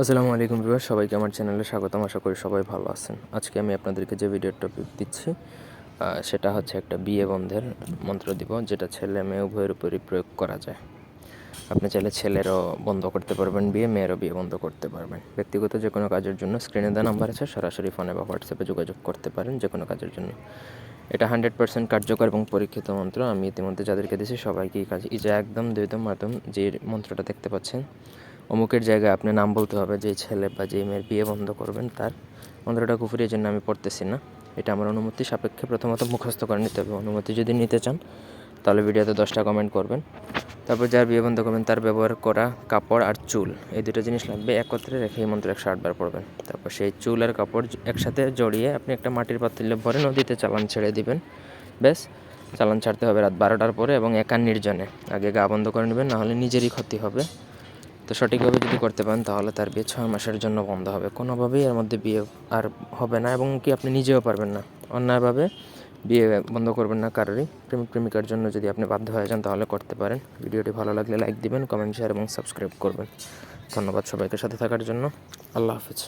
আসসালামু আলাইকুম বিভার সবাইকে আমার চ্যানেলে স্বাগতম, আশা করি সবাই ভালো আছেন। আজকে আমি আপনাদেরকে যে ভিডিও টপিক দিচ্ছি সেটা হচ্ছে একটা বিয়ে বন্ধের মন্ত্র দিব, যেটা ছেলে মেয়ে উভয়ের উপরই প্রয়োগ করা যায়। আপনি চাইলে ছেলেরও বন্ধ করতে পারবেন, বিয়ে মেয়েরও বিয়ে বন্ধ করতে পারবেন। ব্যক্তিগত যে কোনো কাজের জন্য স্ক্রিনে দেওয়া নাম্বার আছে, সরাসরি ফোনে বা হোয়াটসঅ্যাপে যোগাযোগ করতে পারেন যে কোনো কাজের জন্য। এটা হান্ড্রেড পার্সেন্ট কার্যকর এবং পরীক্ষিত মন্ত্র। আমি ইতিমধ্যে যাদেরকে দিয়েছি, সবাইকে এই কাজ এই যে একদম দুইদম মাধ্যম, যে মন্ত্রটা দেখতে পাচ্ছেন অমুকের জায়গায় আপনি নাম বলতে হবে, যে ছেলে বা যে মেয়ের বিয়ে বন্ধ করবেন তার পনেরোটা কুফুরির জন্য আমি পড়তেছি না। এটা আমার অনুমতি সাপেক্ষে প্রথমত মুখস্থ করে নিতে হবে। অনুমতি যদি নিতে চান, তাহলে ভিডিওতে দশটা কমেন্ট করবেন। তারপর যার বিয়ে বন্ধ করবেন, তার ব্যবহার করা কাপড় আর চুল, এই দুটো জিনিস লাগবে একত্রে রেখে এই মন্ত্র একশো আটবার পড়বেন। তারপর সেই চুল আর কাপড় একসাথে জড়িয়ে আপনি একটা মাটির পাতিলে ভরে নদীতে চালান ছেড়ে দিবেন। ব্যাস, চালান ছাড়তে হবে রাত বারোটার পরে এবং একা নির্জনে আগে গা বন্ধ করে নেবেন, নাহলে নিজেরই ক্ষতি হবে। তো সঠিকভাবে যদি করতে পারেন, তাহলে তার বিয়ে ছয় মাসের জন্য বন্ধ হবে। কোনোভাবেই এর মধ্যে বিয়ে আর হবে না এবং কি আপনি নিজেও পারবেন না। অন্যায়ভাবে বিয়ে বন্ধ করবেন না কারোরই। প্রেমিক, প্রেমিকার জন্য যদি আপনি বাধ্য হয়ে যান, তাহলে করতে পারেন। ভিডিওটি ভালো লাগলে লাইক দিবেন, কমেন্ট, শেয়ার এবং সাবস্ক্রাইব করবেন। ধন্যবাদ সবাইকে সাথে থাকার জন্য। আল্লাহ হাফিজ।